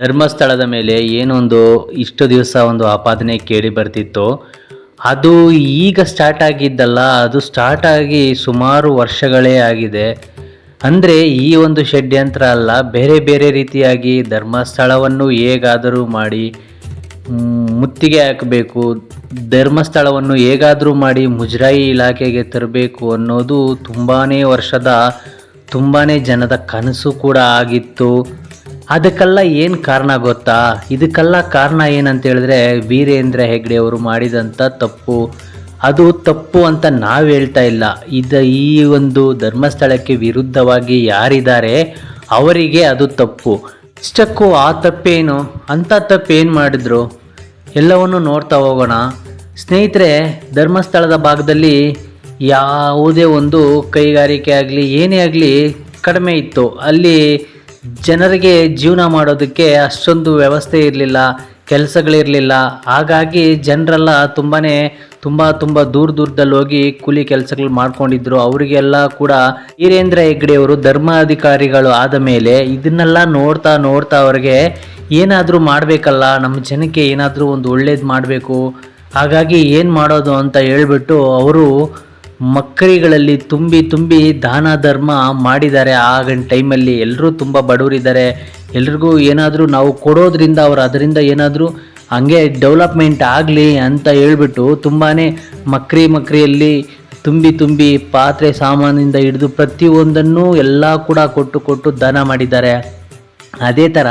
ಧರ್ಮಸ್ಥಳದ ಮೇಲೆ ಏನೊಂದು ಇಷ್ಟು ದಿವಸ ಒಂದು ಆಪಾದನೆ ಕೇಳಿ ಬರ್ತಿತ್ತು. ಅದು ಈಗ ಸ್ಟಾರ್ಟ್ ಆಗಿದ್ದಲ್ಲ, ಅದು ಸ್ಟಾರ್ಟ್ ಆಗಿ ಸುಮಾರು ವರ್ಷಗಳೇ ಆಗಿದೆ. ಅಂದರೆ ಈ ಒಂದು ಷಡ್ಯಂತ್ರ ಅಲ್ಲ, ಬೇರೆ ಬೇರೆ ರೀತಿಯಾಗಿ ಧರ್ಮಸ್ಥಳವನ್ನು ಹೇಗಾದರೂ ಮಾಡಿ ಮುತ್ತಿಗೆ ಹಾಕಬೇಕು, ಧರ್ಮಸ್ಥಳವನ್ನು ಹೇಗಾದರೂ ಮಾಡಿ ಮುಜರಾಯಿ ಇಲಾಖೆಗೆ ತರಬೇಕು ಅನ್ನೋದು ತುಂಬಾ ವರ್ಷದ ತುಂಬಾ ಜನದ ಕನಸು ಕೂಡ ಆಗಿತ್ತು. ಅದಕ್ಕೆಲ್ಲ ಏನು ಕಾರಣ ಗೊತ್ತಾ? ಇದಕ್ಕೆಲ್ಲ ಕಾರಣ ಏನಂತ ಹೇಳಿದ್ರೆ ವೀರೇಂದ್ರ ಹೆಗ್ಡೆ ಅವರು ಮಾಡಿದಂಥ ತಪ್ಪು. ಅದು ತಪ್ಪು ಅಂತ ನಾವು ಹೇಳ್ತಾ ಇಲ್ಲ. ಇದು ಈ ಒಂದು ಧರ್ಮಸ್ಥಳಕ್ಕೆ ವಿರುದ್ಧವಾಗಿ ಯಾರಿದ್ದಾರೆ ಅವರಿಗೆ ಅದು ತಪ್ಪು. ಇಷ್ಟಕ್ಕೂ ಆ ತಪ್ಪೇನು? ಅಂಥ ತಪ್ಪೇನು ಮಾಡಿದ್ರು? ಎಲ್ಲವನ್ನು ನೋಡ್ತಾ ಹೋಗೋಣ. ಸ್ನೇಹಿತರೆ, ಧರ್ಮಸ್ಥಳದ ಭಾಗದಲ್ಲಿ ಯಾವುದೇ ಒಂದು ಕೈಗಾರಿಕೆ ಆಗಲಿ, ಏನೇ ಆಗಲಿ ಕಡಿಮೆ ಇತ್ತು. ಅಲ್ಲಿ ಜನರಿಗೆ ಜೀವನ ಮಾಡೋದಕ್ಕೆ ಅಷ್ಟೊಂದು ವ್ಯವಸ್ಥೆ ಇರಲಿಲ್ಲ, ಕೆಲಸಗಳಿರಲಿಲ್ಲ. ಹಾಗಾಗಿ ಜನರೆಲ್ಲ ತುಂಬಾ ತುಂಬ ತುಂಬ ದೂರ ದೂರದಲ್ಲಿ ಹೋಗಿ ಕೂಲಿ ಕೆಲಸಗಳು ಮಾಡ್ಕೊಂಡಿದ್ರು. ಅವರಿಗೆಲ್ಲ ಕೂಡ ವೀರೇಂದ್ರ ಹೆಗ್ಡೆಯವರು ಧರ್ಮಾಧಿಕಾರಿಗಳು ಆದ ಮೇಲೆ ಇದನ್ನೆಲ್ಲ ನೋಡ್ತಾ ನೋಡ್ತಾ ಅವ್ರಿಗೆ ಏನಾದರೂ ಮಾಡಬೇಕಲ್ಲ, ನಮ್ಮ ಜನಕ್ಕೆ ಏನಾದರೂ ಒಂದು ಒಳ್ಳೇದು ಮಾಡಬೇಕು. ಹಾಗಾಗಿ ಏನು ಮಾಡೋದು ಅಂತ ಹೇಳ್ಬಿಟ್ಟು ಅವರು ಮಕ್ಕಳಿಗಳಲ್ಲಿ ತುಂಬಿ ತುಂಬಿ ದಾನ ಧರ್ಮ ಮಾಡಿದ್ದಾರೆ. ಆಗಿನ ಟೈಮಲ್ಲಿ ಎಲ್ಲರೂ ತುಂಬ ಬಡವರಿದ್ದಾರೆ. ಎಲ್ರಿಗೂ ಏನಾದರೂ ನಾವು ಕೊಡೋದ್ರಿಂದ ಅವರು ಅದರಿಂದ ಏನಾದರೂ ಹಂಗೆ ಡೆವಲಪ್ಮೆಂಟ್ ಆಗಲಿ ಅಂತ ಹೇಳ್ಬಿಟ್ಟು ತುಂಬಾ ಮಕ್ರಿ ಮಕ್ರಿಯಲ್ಲಿ ತುಂಬಿ ತುಂಬಿ ಪಾತ್ರೆ ಸಾಮಾನಿಂದ ಹಿಡಿದು ಪ್ರತಿಯೊಂದನ್ನು ಎಲ್ಲ ಕೂಡ ಕೊಟ್ಟು ಕೊಟ್ಟು ದಾನ ಮಾಡಿದ್ದಾರೆ. ಅದೇ ಥರ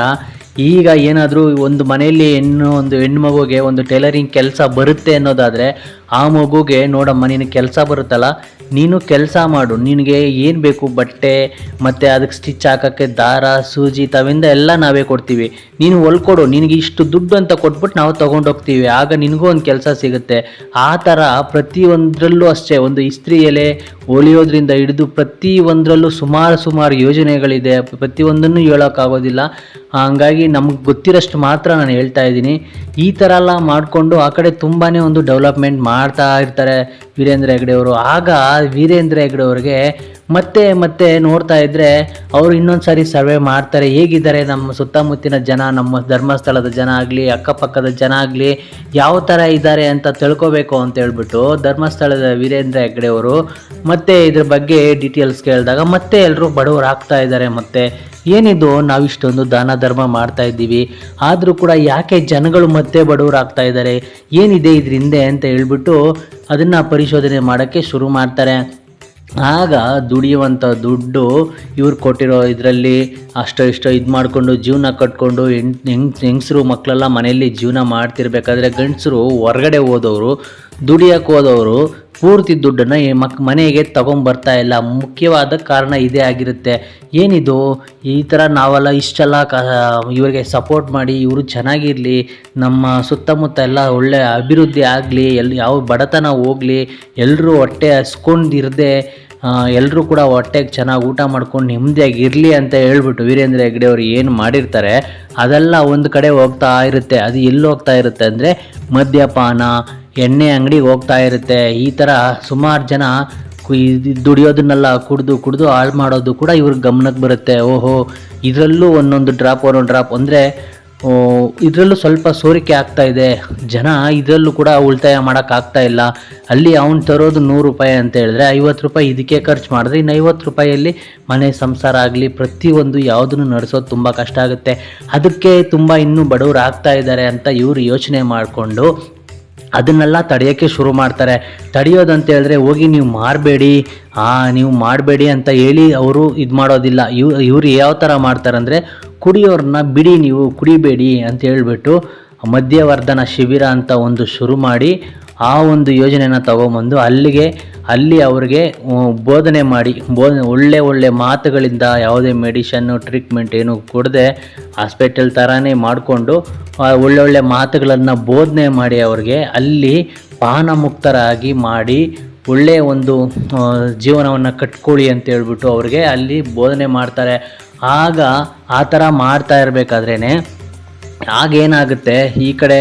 ಈಗ ಏನಾದರೂ ಒಂದು ಮನೆಯಲ್ಲಿ ಹೆಣ್ಣು ಒಂದು ಹೆಣ್ಣು ಮಗುಗೆ ಒಂದು ಟೈಲರಿಂಗ್ ಕೆಲಸ ಬರುತ್ತೆ ಅನ್ನೋದಾದರೆ ಆ ಮಗುಗೆ, ನೋಡಮ್ಮ, ನಿನಗೆ ಕೆಲಸ ಬರುತ್ತಲ್ಲ, ನೀನು ಕೆಲಸ ಮಾಡು. ನಿನಗೆ ಏನು ಬೇಕು? ಬಟ್ಟೆ, ಮತ್ತು ಅದಕ್ಕೆ ಸ್ಟಿಚ್ ಹಾಕೋಕ್ಕೆ ದಾರ, ಸೂಜಿ, ತಾವಿಂದ ಎಲ್ಲ ನಾವೇ ಕೊಡ್ತೀವಿ. ನೀನು ಹೊಲ್ಕೊಡು. ನಿನಗೆ ಇಷ್ಟು ದುಡ್ಡು ಅಂತ ಕೊಟ್ಬಿಟ್ಟು ನಾವು ತೊಗೊಂಡೋಗ್ತೀವಿ. ಆಗ ನಿನಗೂ ಒಂದು ಕೆಲಸ ಸಿಗುತ್ತೆ. ಆ ಥರ ಪ್ರತಿಯೊಂದರಲ್ಲೂ ಅಷ್ಟೇ. ಒಂದು ಇಸ್ತ್ರಿ ಎಲೆ ಹೊಲಿಯೋದ್ರಿಂದ ಹಿಡಿದು ಪ್ರತಿಯೊಂದರಲ್ಲೂ ಸುಮಾರು ಸುಮಾರು ಯೋಜನೆಗಳಿದೆ. ಪ್ರತಿಯೊಂದನ್ನು ಹೇಳೋಕ್ಕಾಗೋದಿಲ್ಲ. ಹಾಗಾಗಿ ನಮಗೆ ಗೊತ್ತಿರೋಷ್ಟು ಮಾತ್ರ ನಾನು ಹೇಳ್ತಾ ಇದ್ದೀನಿ. ಈ ಥರ ಎಲ್ಲ ಮಾಡಿಕೊಂಡು ಆ ಕಡೆ ತುಂಬಾ ಒಂದು ಡೆವಲಪ್ಮೆಂಟ್ ಮಾಡ್ತಾ ಇರ್ತಾರೆ ವೀರೇಂದ್ರ ಹೆಗ್ಡೆ ಅವರು. ಆಗ ವೀರೇಂದ್ರ ಹೆಗ್ಡೆ ಅವ್ರಿಗೆ ಮತ್ತೆ ಮತ್ತೆ ನೋಡ್ತಾ ಇದ್ದರೆ ಅವರು ಇನ್ನೊಂದು ಸಾರಿ ಸರ್ವೆ ಮಾಡ್ತಾರೆ. ಹೇಗಿದ್ದಾರೆ ನಮ್ಮ ಸುತ್ತಮುತ್ತಿನ ಜನ, ನಮ್ಮ ಧರ್ಮಸ್ಥಳದ ಜನ ಆಗಲಿ, ಅಕ್ಕಪಕ್ಕದ ಜನ ಆಗಲಿ, ಯಾವ ಥರ ಇದ್ದಾರೆ ಅಂತ ತಿಳ್ಕೊಬೇಕು ಅಂತ ಹೇಳ್ಬಿಟ್ಟು ಧರ್ಮಸ್ಥಳದ ವೀರೇಂದ್ರ ಹೆಗ್ಡೆ ಅವರು ಮತ್ತೆ ಇದ್ರ ಬಗ್ಗೆ ಡೀಟೇಲ್ಸ್ ಕೇಳಿದಾಗ ಮತ್ತೆ ಎಲ್ಲರೂ ಬಡವರು ಆಗ್ತಾ ಇದ್ದಾರೆ. ಮತ್ತೆ ಏನಿದು, ನಾವು ಇಷ್ಟೊಂದು ದಾನ ಧರ್ಮ ಮಾಡ್ತಾ ಇದ್ದೀವಿ. ಆದರೂ ಕೂಡ ಯಾಕೆ ಜನಗಳು ಮತ್ತೆ ಬಡವರಾಗ್ತಾ ಇದ್ದಾರೆ? ಏನಿದೆ ಇದ್ರ ಹಿಂದೆ ಅಂತ ಹೇಳ್ಬಿಟ್ಟು ಅದನ್ನು ಪರಿಶೋಧನೆ ಮಾಡೋಕ್ಕೆ ಶುರು ಮಾಡ್ತಾರೆ. ಆಗ ದುಡಿಯುವಂಥ ದುಡ್ಡು ಇವ್ರು ಕೊಟ್ಟಿರೋ ಇದರಲ್ಲಿ ಅಷ್ಟೋ ಇಷ್ಟೋ ಇದು ಮಾಡಿಕೊಂಡು ಜೀವನ ಕಟ್ಕೊಂಡು ಹೆಂಗ್ ಹೆಂಗಸರು ಮಕ್ಕಳೆಲ್ಲ ಮನೆಯಲ್ಲಿ ಜೀವನ ಮಾಡ್ತಿರ್ಬೇಕಾದ್ರೆ ಗಂಡಸರು ಹೊರಗಡೆ ಹೋದವರು ದುಡಿಯೋಕೆ ಹೋದವರು ಪೂರ್ತಿ ದುಡ್ಡನ್ನು ಮಕ್ ಮನೆಗೆ ತಗೊಂಬರ್ತಾ ಇಲ್ಲ. ಮುಖ್ಯವಾದ ಕಾರಣ ಇದೇ ಆಗಿರುತ್ತೆ. ಏನಿದು? ಈ ಥರ ನಾವೆಲ್ಲ ಇಷ್ಟೆಲ್ಲ ಕ ಇವರಿಗೆ ಸಪೋರ್ಟ್ ಮಾಡಿ ಇವರು ಚೆನ್ನಾಗಿರಲಿ, ನಮ್ಮ ಸುತ್ತಮುತ್ತ ಎಲ್ಲ ಒಳ್ಳೆ ಅಭಿವೃದ್ಧಿ ಆಗಲಿ ಎಲ್ಲಿ ಯಾವ ಬಡತನ ಹೋಗಲಿ ಎಲ್ಲರೂ ಹೊಟ್ಟೆ ಹಸ್ಕೊಂಡಿರದೆ ಎಲ್ಲರೂ ಕೂಡ ಹೊಟ್ಟೆಗೆ ಚೆನ್ನಾಗಿ ಊಟ ಮಾಡ್ಕೊಂಡು ನೆಮ್ಮದಿಯಾಗಿ ಇರಲಿ ಅಂತ ಹೇಳ್ಬಿಟ್ಟು ವೀರೇಂದ್ರ ಹೆಗ್ಡೆ ಅವರು ಏನು ಮಾಡಿರ್ತಾರೆ, ಅದೆಲ್ಲ ಒಂದು ಕಡೆ ಹೋಗ್ತಾ ಇರುತ್ತೆ. ಅದು ಎಲ್ಲಿ ಹೋಗ್ತಾ ಇರುತ್ತೆ ಅಂದರೆ ಮದ್ಯಪಾನ ಎಣ್ಣೆ ಅಂಗಡಿಗೆ ಹೋಗ್ತಾ ಇರುತ್ತೆ. ಈ ಥರ ಸುಮಾರು ಜನ ದುಡಿಯೋದನ್ನೆಲ್ಲ ಕುಡಿದು ಕುಡಿದು ಹಾಳು ಮಾಡೋದು ಕೂಡ ಇವ್ರಿಗೆ ಗಮನಕ್ಕೆ ಬರುತ್ತೆ. ಓಹೋ, ಇದರಲ್ಲೂ ಒಂದೊಂದು ಡ್ರಾಪ್ ಒಂದೊಂದು ಡ್ರಾಪ್. ಅಂದರೆ ಇದರಲ್ಲೂ ಸ್ವಲ್ಪ ಸೋರಿಕೆ ಆಗ್ತಾ ಇದೆ. ಜನ ಇದರಲ್ಲೂ ಕೂಡ ಉಳಿತಾಯ ಮಾಡೋಕ್ಕಾಗ್ತಾ ಇಲ್ಲ. ಅಲ್ಲಿ ಅವ್ನು ತರೋದು ನೂರು ರೂಪಾಯಿ ಅಂತ ಹೇಳಿದ್ರೆ ಐವತ್ತು ರೂಪಾಯಿ ಇದಕ್ಕೆ ಖರ್ಚು ಮಾಡಿದ್ರೆ ಇನ್ನು ಐವತ್ತು ರೂಪಾಯಿಯಲ್ಲಿ ಮನೆ ಸಂಸಾರ ಆಗಲಿ, ಪ್ರತಿಯೊಂದು ಯಾವುದನ್ನು ನಡೆಸೋದು ತುಂಬ ಕಷ್ಟ ಆಗುತ್ತೆ. ಅದಕ್ಕೆ ತುಂಬ ಇನ್ನೂ ಬಡವರು ಆಗ್ತಾ ಇದ್ದಾರೆ ಅಂತ ಇವರು ಯೋಚನೆ ಮಾಡಿಕೊಂಡು ಅದನ್ನೆಲ್ಲ ತಡೆಯೋಕ್ಕೆ ಶುರು ಮಾಡ್ತಾರೆ. ತಡೆಯೋದಂತ ಹೇಳಿದ್ರೆ ಹೋಗಿ ನೀವು ಮಾರಬೇಡಿ. ಆ, ನೀವು ಮಾಡಬೇಡಿ ಅಂತ ಹೇಳಿ ಅವರು ಇದು ಮಾಡೋದಿಲ್ಲ. ಇವ್, ಇವ್ರು ಯಾವ ಥರ ಮಾಡ್ತಾರೆ ಅಂದರೆ ಕುಡಿಯೋರನ್ನ ಬಿಡಿ ನೀವು, ಕುಡಿಬೇಡಿ ಅಂತ ಹೇಳಿಬಿಟ್ಟು ಮಧ್ಯವರ್ಧನ ಶಿಬಿರ ಅಂತ ಒಂದು ಶುರು ಮಾಡಿ ಆ ಒಂದು ಯೋಜನೆನ ತಗೊಂಬಂದು ಅಲ್ಲಿಗೆ ಅಲ್ಲಿ ಅವ್ರಿಗೆ ಬೋಧನೆ ಮಾಡಿ, ಬೋಧನೆ, ಒಳ್ಳೆ ಒಳ್ಳೆ ಮಾತುಗಳಿಂದ ಯಾವುದೇ ಮೆಡಿಷನ್ನು ಟ್ರೀಟ್ಮೆಂಟ್ ಏನು ಕೊಡದೆ ಹಾಸ್ಪಿಟಲ್ ಥರನೇ ಮಾಡಿಕೊಂಡು ಒಳ್ಳೆ ಮಾತುಗಳನ್ನು ಬೋಧನೆ ಮಾಡಿ ಅವ್ರಿಗೆ, ಅಲ್ಲಿ ಪಾನ ಮುಕ್ತರಾಗಿ ಮಾಡಿ ಒಳ್ಳೆಯ ಒಂದು ಜೀವನವನ್ನು ಕಟ್ಕೊಳ್ಳಿ ಅಂತ ಹೇಳ್ಬಿಟ್ಟು ಅವ್ರಿಗೆ ಅಲ್ಲಿ ಬೋಧನೆ ಮಾಡ್ತಾರೆ. ಆಗ ಆ ಥರ ಮಾಡ್ತಾ ಇರಬೇಕಾದ್ರೇ ಆಗೇನಾಗುತ್ತೆ ಈ ಕಡೆ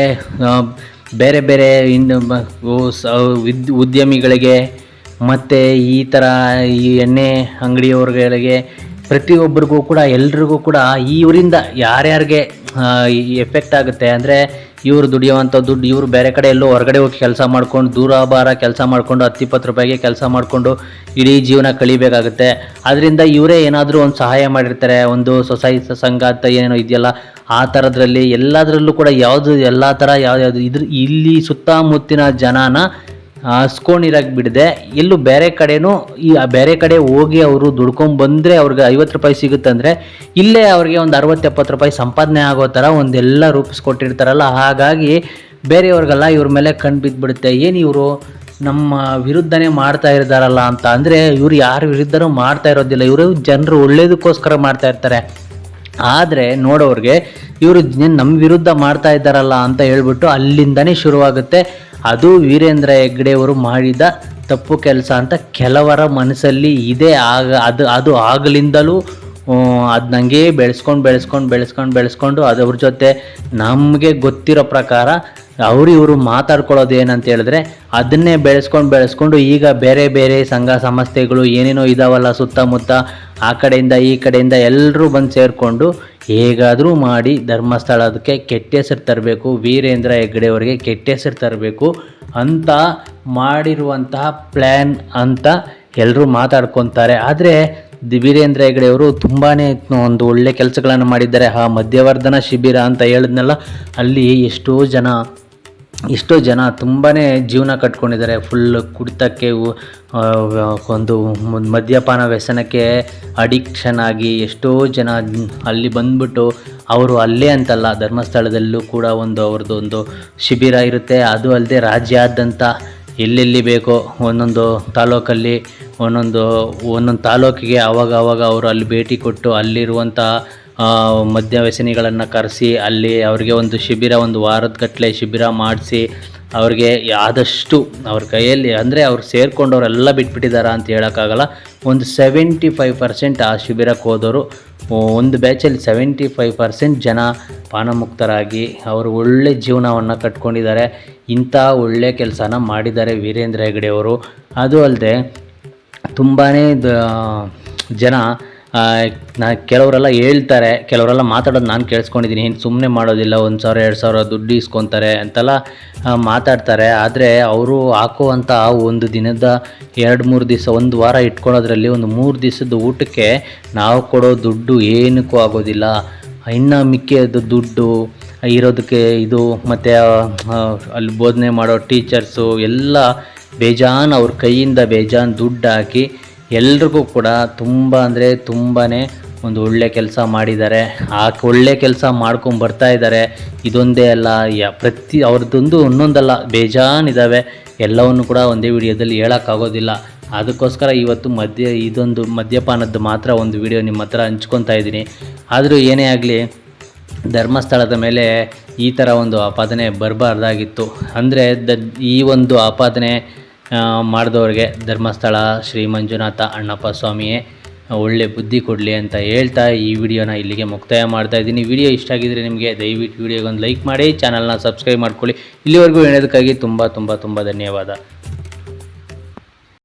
ಬೇರೆ ಬೇರೆ ಇನ್ನು ಉದ್ಯಮಿಗಳಿಗೆ ಮತ್ತು ಈ ಥರ ಈ ಎಣ್ಣೆ ಅಂಗಡಿಯವ್ರಿಗೆ ಪ್ರತಿಯೊಬ್ಬರಿಗೂ ಕೂಡ, ಎಲ್ರಿಗೂ ಕೂಡ ಇವರಿಂದ ಯಾರ್ಯಾರಿಗೆ ಎಫೆಕ್ಟ್ ಆಗುತ್ತೆ ಅಂದರೆ ಇವರು ದುಡಿಯುವಂಥ ದುಡ್ಡು, ಇವರು ಬೇರೆ ಕಡೆ ಎಲ್ಲೋ ಹೊರಗಡೆ ಹೋಗಿ ಕೆಲಸ ಮಾಡ್ಕೊಂಡು, ದೂರ ಬಾರ ಕೆಲಸ ಮಾಡಿಕೊಂಡು ಹತ್ತು ಇಪ್ಪತ್ತು ರೂಪಾಯಿಗೆ ಕೆಲಸ ಮಾಡಿಕೊಂಡು ಇಡೀ ಜೀವನ ಕಳಿಬೇಕಾಗುತ್ತೆ. ಅದರಿಂದ ಇವರೇ ಏನಾದರೂ ಒಂದು ಸಹಾಯ ಮಾಡಿರ್ತಾರೆ, ಒಂದು ಸೊಸೈಟಿ ಸಂಘ ಅಂತ ಏನೇನೋ ಇದೆಯಲ್ಲ, ಆ ಥರದ್ರಲ್ಲಿ ಎಲ್ಲದರಲ್ಲೂ ಕೂಡ ಯಾವುದು, ಎಲ್ಲ ಥರ ಯಾವ್ದು, ಇದ್ರ ಇಲ್ಲಿ ಸುತ್ತಮುತ್ತಿನ ಜನನ ಹಸ್ಕೊಂಡಿರಾಗಿ ಬಿಡದೆ ಎಲ್ಲೂ ಬೇರೆ ಕಡೆನೂ ಈ ಬೇರೆ ಕಡೆ ಹೋಗಿ ಅವರು ದುಡ್ಕೊಂಡು ಬಂದರೆ ಅವ್ರಿಗೆ ಐವತ್ತು ರೂಪಾಯಿ ಸಿಗುತ್ತಂದರೆ ಇಲ್ಲೇ ಅವ್ರಿಗೆ ಒಂದು ಅರವತ್ತು, ಎಪ್ಪತ್ತು ರೂಪಾಯಿ ಸಂಪಾದನೆ ಆಗೋ ಥರ ಒಂದೆಲ್ಲ ರೂಪಿಸ್ಕೊಟ್ಟಿರ್ತಾರಲ್ಲ ಹಾಗಾಗಿ ಬೇರೆಯವ್ರಿಗೆಲ್ಲ ಇವ್ರ ಮೇಲೆ ಕಣ್ಣು ಬಿದ್ದುಬಿಡುತ್ತೆ ಏನು ಇವರು ನಮ್ಮ ವಿರುದ್ಧನೇ ಮಾಡ್ತಾ ಇದ್ದಾರಲ್ಲ ಅಂತ ಅಂದರೆ ಇವ್ರು ಯಾರ ವಿರುದ್ಧನೂ ಮಾಡ್ತಾ ಇರೋದಿಲ್ಲ. ಇವರು ಜನರು ಒಳ್ಳೇದಕ್ಕೋಸ್ಕರ ಮಾಡ್ತಾ ಇರ್ತಾರೆ. ಆದರೆ ನೋಡೋರಿಗೆ ಇವರು ನಮ್ಮ ವಿರುದ್ಧ ಮಾಡ್ತಾ ಇದ್ದಾರಲ್ಲ ಅಂತ ಹೇಳ್ಬಿಟ್ಟು ಅಲ್ಲಿಂದನೇ ಶುರುವಾಗುತ್ತೆ. ಅದು ವೀರೇಂದ್ರ ಹೆಗ್ಡೆಯವರು ಮಾಡಿದ ತಪ್ಪು ಕೆಲಸ ಅಂತ ಕೆಲವರ ಮನಸ್ಸಲ್ಲಿ ಇದೆ. ಆಗ ಅದು ಅದು ಆಗಲಿಂದಲೂ ಅದು ನನಗೆ ಬೆಳೆಸ್ಕೊಂಡು ಬೆಳೆಸ್ಕೊಂಡು ಬೆಳೆಸ್ಕೊಂಡು ಬೆಳೆಸ್ಕೊಂಡು ಅದವ್ರ ಜೊತೆ ನಮಗೆ ಗೊತ್ತಿರೋ ಪ್ರಕಾರ ಅವರು ಇವರು ಮಾತಾಡ್ಕೊಳ್ಳೋದು ಏನಂತ ಹೇಳಿದ್ರೆ ಅದನ್ನೇ ಬೆಳೆಸ್ಕೊಂಡು ಬೆಳೆಸ್ಕೊಂಡು ಈಗ ಬೇರೆ ಬೇರೆ ಸಂಘ ಸಂಸ್ಥೆಗಳು ಏನೇನೋ ಇದಾವಲ್ಲ ಸುತ್ತಮುತ್ತ ಆ ಕಡೆಯಿಂದ ಈ ಕಡೆಯಿಂದ ಎಲ್ಲರೂ ಬಂದು ಸೇರಿಕೊಂಡು ಹೇಗಾದರೂ ಮಾಡಿ ಧರ್ಮಸ್ಥಳದಕ್ಕೆ ಕೆಟ್ಟ ಹೆಸರು ತರಬೇಕು, ವೀರೇಂದ್ರ ಹೆಗ್ಗಡೆಯವರಿಗೆ ಕೆಟ್ಟ ಹೆಸರು ತರಬೇಕು ಅಂತ ಮಾಡಿರುವಂತಹ ಪ್ಲ್ಯಾನ್ ಅಂತ ಎಲ್ಲರೂ ಮಾತಾಡ್ಕೊತಾರೆ. ಆದರೆ ವೀರೇಂದ್ರ ಹೆಗ್ಗಡೆಯವರು ತುಂಬಾ ಒಂದು ಒಳ್ಳೆ ಕೆಲಸಗಳನ್ನು ಮಾಡಿದ್ದಾರೆ. ಆ ಮಧ್ಯವರ್ಧನ ಶಿಬಿರ ಅಂತ ಹೇಳಿದ್ನಲ್ಲ, ಅಲ್ಲಿ ಎಷ್ಟೋ ಜನ ಎಷ್ಟೋ ಜನ ತುಂಬಾ ಜೀವನ ಕಟ್ಕೊಂಡಿದ್ದಾರೆ. ಫುಲ್ ಕುಡಿತಕ್ಕೆ ಒಂದು ಮದ್ಯಪಾನ ವ್ಯಸನಕ್ಕೆ ಅಡಿಕ್ಷನ್ ಆಗಿ ಎಷ್ಟೋ ಜನ ಅಲ್ಲಿ ಬಂದ್ಬಿಟ್ಟು ಅವರು ಅಲ್ಲೇ ಅಂತಲ್ಲ, ಧರ್ಮಸ್ಥಳದಲ್ಲೂ ಕೂಡ ಒಂದು ಅವ್ರದ್ದು ಒಂದು ಶಿಬಿರ ಇರುತ್ತೆ. ಅದು ಅಲ್ಲದೆ ರಾಜ್ಯಾದ್ಯಂತ ಎಲ್ಲೆಲ್ಲಿ ಬೇಕೋ ಒಂದೊಂದು ತಾಲೂಕಲ್ಲಿ, ಒಂದೊಂದು ಒಂದೊಂದು ತಾಲೂಕಿಗೆ ಆವಾಗ ಆವಾಗ ಅವರು ಅಲ್ಲಿ ಭೇಟಿ ಕೊಟ್ಟು ಅಲ್ಲಿರುವಂಥ ಮದ್ಯ ವ್ಯಸನಿಗಳನ್ನು ಕರೆಸಿ, ಅಲ್ಲಿ ಅವ್ರಿಗೆ ಒಂದು ಶಿಬಿರ, ಒಂದು ವಾರದ ಗಟ್ಟಲೆ ಶಿಬಿರ ಮಾಡಿಸಿ, ಅವ್ರಿಗೆ ಆದಷ್ಟು ಅವ್ರ ಕೈಯಲ್ಲಿ, ಅಂದರೆ ಅವ್ರು ಸೇರ್ಕೊಂಡವರೆಲ್ಲ ಬಿಟ್ಬಿಟ್ಟಿದ್ದಾರೆ ಅಂತ ಹೇಳೋಕ್ಕಾಗಲ್ಲ. ಒಂದು ಸೆವೆಂಟಿ ಫೈವ್ ಪರ್ಸೆಂಟ್ ಆ ಶಿಬಿರಕ್ಕೆ ಹೋದವರು ಒಂದು ಬ್ಯಾಚಲ್ಲಿ ಸೆವೆಂಟಿ ಫೈವ್ ಪರ್ಸೆಂಟ್ ಜನ ಪಾನಮುಕ್ತರಾಗಿ ಅವರು ಒಳ್ಳೆ ಜೀವನವನ್ನು ಕಟ್ಕೊಂಡಿದ್ದಾರೆ. ಇಂಥ ಒಳ್ಳೆ ಕೆಲಸನ ಮಾಡಿದ್ದಾರೆ ವೀರೇಂದ್ರ ಹೆಗಡೆಯವರು. ಅದು ಅಲ್ಲದೆ ತುಂಬಾ ಜನ ನಾ ಕೆಲವರೆಲ್ಲ ಹೇಳ್ತಾರೆ, ಕೆಲವರೆಲ್ಲ ಮಾತಾಡೋದು ನಾನು ಕೇಳಿಸ್ಕೊಂಡಿದ್ದೀನಿ ಏನು ಸುಮ್ಮನೆ ಮಾಡೋದಿಲ್ಲ, ಒಂದು ಸಾವಿರ, ಎರಡು ಸಾವಿರ ದುಡ್ಡು ಇಸ್ಕೊತಾರೆ ಅಂತೆಲ್ಲ ಮಾತಾಡ್ತಾರೆ. ಆದರೆ ಅವರು ಹಾಕುವಂಥ ಒಂದು ದಿನದ ಎರಡು, ಮೂರು ದಿವಸ, ಒಂದು ವಾರ ಇಟ್ಕೊಳ್ಳೋದ್ರಲ್ಲಿ ಒಂದು ಮೂರು ದಿವಸದ ಊಟಕ್ಕೆ ನಾವು ಕೊಡೋ ದುಡ್ಡು ಏನಕ್ಕೂ ಆಗೋದಿಲ್ಲ. ಇನ್ನು ಮಿಕ್ಕಿದ ದುಡ್ಡು, ಇರೋದಕ್ಕೆ ಇದು, ಮತ್ತು ಅಲ್ಲಿ ಬೋಧನೆ ಮಾಡೋ ಟೀಚರ್ಸು ಎಲ್ಲ ಬೇಜಾನ್, ಅವ್ರ ಕೈಯಿಂದ ಬೇಜಾನ್ ದುಡ್ಡು ಹಾಕಿ ಎಲ್ರಿಗೂ ಕೂಡ ತುಂಬ ಅಂದರೆ ತುಂಬಾ ಒಂದು ಒಳ್ಳೆ ಕೆಲಸ ಮಾಡಿದ್ದಾರೆ. ಆ ಒಳ್ಳೆ ಕೆಲಸ ಮಾಡ್ಕೊಂಡು ಬರ್ತಾ ಇದ್ದಾರೆ. ಇದೊಂದೇ ಅಲ್ಲ, ಯ ಪ್ರತಿ ಅವ್ರದ್ದೊಂದು ಇನ್ನೊಂದಲ್ಲ ಬೇಜಾನಿದ್ದಾವೆ ಎಲ್ಲವನ್ನು ಕೂಡ ಒಂದೇ ವಿಡಿಯೋದಲ್ಲಿ ಹೇಳೋಕ್ಕಾಗೋದಿಲ್ಲ. ಅದಕ್ಕೋಸ್ಕರ ಇವತ್ತು ಮದ್ಯ ಇದೊಂದು ಮದ್ಯಪಾನದ್ದು ಮಾತ್ರ ಒಂದು ವಿಡಿಯೋ ನಿಮ್ಮ ಹತ್ರ ಹಂಚ್ಕೊತಾ ಇದ್ದೀನಿ. ಆದರೂ ಏನೇ ಆಗಲಿ, ಧರ್ಮಸ್ಥಳದ ಮೇಲೆ ಈ ಥರ ಒಂದು ಆಪಾದನೆ ಬರಬಾರ್ದಾಗಿತ್ತು. ಅಂದರೆ ದ ಈ ಒಂದು ಆಪಾದನೆ ಮಾಡಿದವ್ರಿಗೆ ಧರ್ಮಸ್ಥಳ ಶ್ರೀ ಮಂಜುನಾಥ ಅಣ್ಣಪ್ಪ ಸ್ವಾಮಿಯೇ ಒಳ್ಳೆ ಬುದ್ಧಿ ಕೊಡಲಿ ಅಂತ ಹೇಳ್ತಾ ಈ ವಿಡಿಯೋನ ಇಲ್ಲಿಗೆ ಮುಕ್ತಾಯ ಮಾಡ್ತಾ ಇದ್ದೀನಿ. ವಿಡಿಯೋ ಇಷ್ಟ ಆಗಿದ್ರೆ ನಿಮಗೆ ದಯವಿಟ್ಟು ವಿಡಿಯೋಗೊಂದು ಲೈಕ್ ಮಾಡಿ ಚಾನಲ್ನ ಸಬ್ಸ್ಕ್ರೈಬ್ ಮಾಡ್ಕೊಳ್ಳಿ. ಇಲ್ಲಿವರೆಗೂ ಹೇಳೋದಕ್ಕಾಗಿ ತುಂಬ ತುಂಬ ತುಂಬ ಧನ್ಯವಾದ.